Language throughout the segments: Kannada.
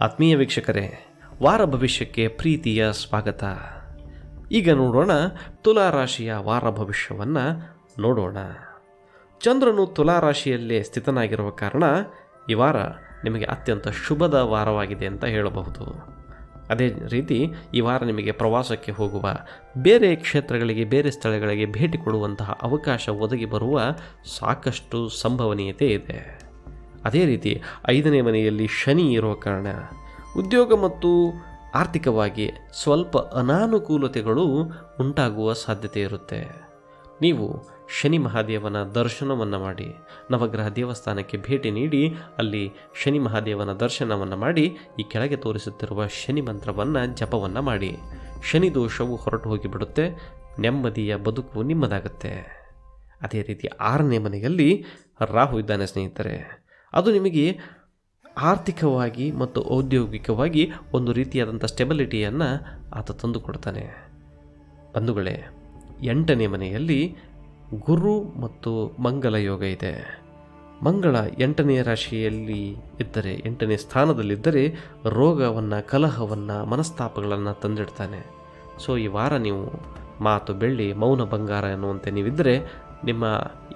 ಆತ್ಮೀಯ ವೀಕ್ಷಕರೇ, ವಾರ ಭವಿಷ್ಯಕ್ಕೆ ಪ್ರೀತಿಯ ಸ್ವಾಗತ. ಈಗ ನೋಡೋಣ ತುಲಾ ರಾಶಿಯ ವಾರ ಭವಿಷ್ಯವನ್ನು ನೋಡೋಣ. ಚಂದ್ರನು ತುಲಾ ರಾಶಿಯಲ್ಲೇ ಸ್ಥಿತನಾಗಿರುವ ಕಾರಣ ಈ ವಾರ ನಿಮಗೆ ಅತ್ಯಂತ ಶುಭದ ವಾರವಾಗಿದೆ ಅಂತ ಹೇಳಬಹುದು. ಅದೇ ರೀತಿ ಈ ವಾರ ನಿಮಗೆ ಪ್ರವಾಸಕ್ಕೆ ಹೋಗುವ, ಬೇರೆ ಕ್ಷೇತ್ರಗಳಿಗೆ, ಬೇರೆ ಸ್ಥಳಗಳಿಗೆ ಭೇಟಿ ಕೊಡುವಂತಹ ಅವಕಾಶ ಒದಗಿ ಬರುವ ಸಾಕಷ್ಟು ಸಂಭವನೀಯತೆ ಇದೆ. ಅದೇ ರೀತಿ ಐದನೇ ಮನೆಯಲ್ಲಿ ಶನಿ ಇರುವ ಕಾರಣ ಉದ್ಯೋಗ ಮತ್ತು ಆರ್ಥಿಕವಾಗಿ ಸ್ವಲ್ಪ ಅನಾನುಕೂಲತೆಗಳು ಉಂಟಾಗುವ ಸಾಧ್ಯತೆ ಇರುತ್ತೆ. ನೀವು ಶನಿ ಮಹಾದೇವನ ದರ್ಶನವನ್ನು ಮಾಡಿ, ನವಗ್ರಹ ದೇವಸ್ಥಾನಕ್ಕೆ ಭೇಟಿ ನೀಡಿ, ಅಲ್ಲಿ ಶನಿ ಮಹಾದೇವನ ದರ್ಶನವನ್ನು ಮಾಡಿ, ಈ ಕೆಳಗೆ ತೋರಿಸುತ್ತಿರುವ ಶನಿ ಮಂತ್ರವನ್ನು ಜಪವನ್ನು ಮಾಡಿ. ಶನಿ ದೋಷವು ಹೊರಟು ಹೋಗಿಬಿಡುತ್ತೆ, ನೆಮ್ಮದಿಯ ಬದುಕು ನಿಮ್ಮದಾಗುತ್ತೆ. ಅದೇ ರೀತಿ ಆರನೇ ಮನೆಯಲ್ಲಿ ರಾಹು ಇದ್ದಾನೆ ಸ್ನೇಹಿತರೆ. ಅದು ನಿಮಗೆ ಆರ್ಥಿಕವಾಗಿ ಮತ್ತು ಔದ್ಯೋಗಿಕವಾಗಿ ಒಂದು ರೀತಿಯಾದಂಥ ಸ್ಟೆಬಿಲಿಟಿಯನ್ನು ಆತ ತಂದುಕೊಡ್ತಾನೆ. ಬಂಧುಗಳೇ, ಎಂಟನೇ ಮನೆಯಲ್ಲಿ ಗುರು ಮತ್ತು ಮಂಗಲ ಯೋಗ ಇದೆ. ಮಂಗಳ ಎಂಟನೇ ರಾಶಿಯಲ್ಲಿ ಇದ್ದರೆ, ಎಂಟನೇ ಸ್ಥಾನದಲ್ಲಿದ್ದರೆ ರೋಗವನ್ನು, ಕಲಹವನ್ನು, ಮನಸ್ತಾಪಗಳನ್ನು ತಂದಿಡ್ತಾನೆ. ಸೊ, ಈ ವಾರ ನೀವು ಮಾತು ಬೆಳ್ಳಿ ಮೌನ ಬಂಗಾರ ಎನ್ನುವಂತೆ ನೀವಿದ್ದರೆ ನಿಮ್ಮ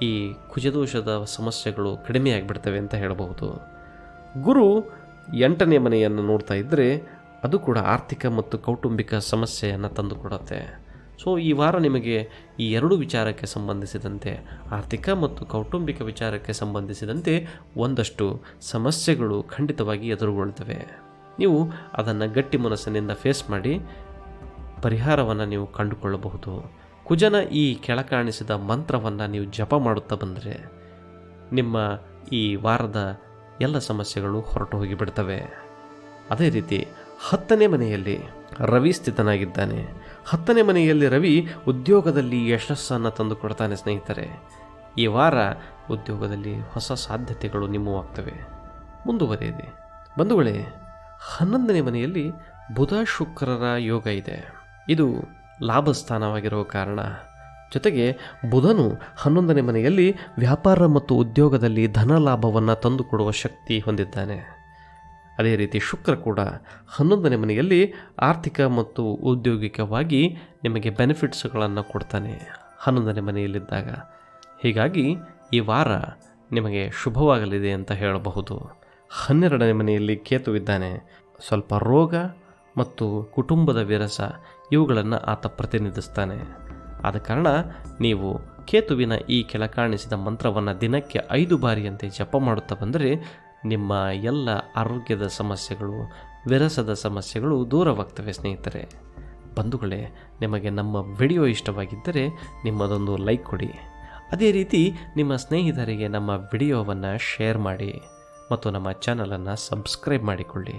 ಈ ಕುಜದೋಷದ ಸಮಸ್ಯೆಗಳು ಕಡಿಮೆಯಾಗಿಬಿಡ್ತವೆ ಅಂತ ಹೇಳಬಹುದು. ಗುರು ಎಂಟನೇ ಮನೆಯನ್ನು ನೋಡ್ತಾ ಇದ್ದರೆ ಅದು ಕೂಡ ಆರ್ಥಿಕ ಮತ್ತು ಕೌಟುಂಬಿಕ ಸಮಸ್ಯೆಯನ್ನು ತಂದುಕೊಡುತ್ತೆ. ಸೊ ಈ ವಾರ ನಿಮಗೆ ಈ ಎರಡು ವಿಚಾರಕ್ಕೆ ಸಂಬಂಧಿಸಿದಂತೆ, ಆರ್ಥಿಕ ಮತ್ತು ಕೌಟುಂಬಿಕ ವಿಚಾರಕ್ಕೆ ಸಂಬಂಧಿಸಿದಂತೆ ಒಂದಷ್ಟು ಸಮಸ್ಯೆಗಳು ಖಂಡಿತವಾಗಿ ಎದುರುಗೊಳ್ತವೆ. ನೀವು ಅದನ್ನು ಗಟ್ಟಿ ಮನಸ್ಸಿನಿಂದ ಫೇಸ್ ಮಾಡಿ ಪರಿಹಾರವನ್ನು ನೀವು ಕಂಡುಕೊಳ್ಳಬಹುದು. ಕುಜನ ಈ ಕೆಳಕಾಣಿಸಿದ ಮಂತ್ರವನ್ನು ನೀವು ಜಪ ಮಾಡುತ್ತಾ ಬಂದರೆ ನಿಮ್ಮ ಈ ವಾರದ ಎಲ್ಲ ಸಮಸ್ಯೆಗಳು ಹೊರಟು ಹೋಗಿಬಿಡ್ತವೆ. ಅದೇ ರೀತಿ ಹತ್ತನೇ ಮನೆಯಲ್ಲಿ ರವಿ ಸ್ಥಿತನಾಗಿದ್ದಾನೆ. ಹತ್ತನೇ ಮನೆಯಲ್ಲಿ ರವಿ ಉದ್ಯೋಗದಲ್ಲಿ ಯಶಸ್ಸನ್ನು ತಂದುಕೊಡ್ತಾನೆ ಸ್ನೇಹಿತರೆ. ಈ ವಾರ ಉದ್ಯೋಗದಲ್ಲಿ ಹೊಸ ಸಾಧ್ಯತೆಗಳು ನಿಮ್ಮವಾಗ್ತವೆ. ಮುಂದುವರೆಯಿದೆ ಬಂಧುಗಳೇ, ಹನ್ನೊಂದನೇ ಮನೆಯಲ್ಲಿ ಬುಧ ಶುಕ್ರರ ಯೋಗ ಇದೆ. ಇದು ಲಾಭ ಸ್ಥಾನವಾಗಿರುವ ಕಾರಣ. ಜೊತೆಗೆ ಬುಧನು ಹನ್ನೊಂದನೇ ಮನೆಯಲ್ಲಿ ವ್ಯಾಪಾರ ಮತ್ತು ಉದ್ಯೋಗದಲ್ಲಿ ಧನ ಲಾಭವನ್ನು ತಂದುಕೊಡುವ ಶಕ್ತಿ ಹೊಂದಿದ್ದಾನೆ. ಅದೇ ರೀತಿ ಶುಕ್ರ ಕೂಡ ಹನ್ನೊಂದನೇ ಮನೆಯಲ್ಲಿ ಆರ್ಥಿಕ ಮತ್ತು ಔದ್ಯೋಗಿಕವಾಗಿ ನಿಮಗೆ ಬೆನಿಫಿಟ್ಸ್ಗಳನ್ನು ಕೊಡ್ತಾನೆ ಹನ್ನೊಂದನೇ ಮನೆಯಲ್ಲಿದ್ದಾಗ. ಹೀಗಾಗಿ ಈ ವಾರ ನಿಮಗೆ ಶುಭವಾಗಲಿದೆ ಅಂತ ಹೇಳಬಹುದು. ಹನ್ನೆರಡನೇ ಮನೆಯಲ್ಲಿ ಕೇತುವಿದ್ದಾನೆ. ಸ್ವಲ್ಪ ರೋಗ ಮತ್ತು ಕುಟುಂಬದ ವಿರಸ ಇವುಗಳನ್ನು ಆತ ಪ್ರತಿನಿಧಿಸ್ತಾನೆ. ಆದ ಕಾರಣ ನೀವು ಕೇತುವಿನ ಈ ಕೆಳ ಕಾಣಿಸಿದ ಮಂತ್ರವನ್ನು ದಿನಕ್ಕೆ ಐದು ಬಾರಿಯಂತೆ ಜಪ ಮಾಡುತ್ತಾ ಬಂದರೆ ನಿಮ್ಮ ಎಲ್ಲ ಆರೋಗ್ಯದ ಸಮಸ್ಯೆಗಳು, ವಿರಸದ ಸಮಸ್ಯೆಗಳು ದೂರವಾಗ್ತವೆ ಸ್ನೇಹಿತರೆ. ಬಂಧುಗಳೇ, ನಿಮಗೆ ನಮ್ಮ ವಿಡಿಯೋ ಇಷ್ಟವಾಗಿದ್ದರೆ ನಿಮ್ಮದೊಂದು ಲೈಕ್ ಕೊಡಿ. ಅದೇ ರೀತಿ ನಿಮ್ಮ ಸ್ನೇಹಿತರಿಗೆ ನಮ್ಮ ವಿಡಿಯೋವನ್ನು ಶೇರ್ ಮಾಡಿ ಮತ್ತು ನಮ್ಮ ಚಾನಲನ್ನು ಸಬ್ಸ್ಕ್ರೈಬ್ ಮಾಡಿಕೊಳ್ಳಿ.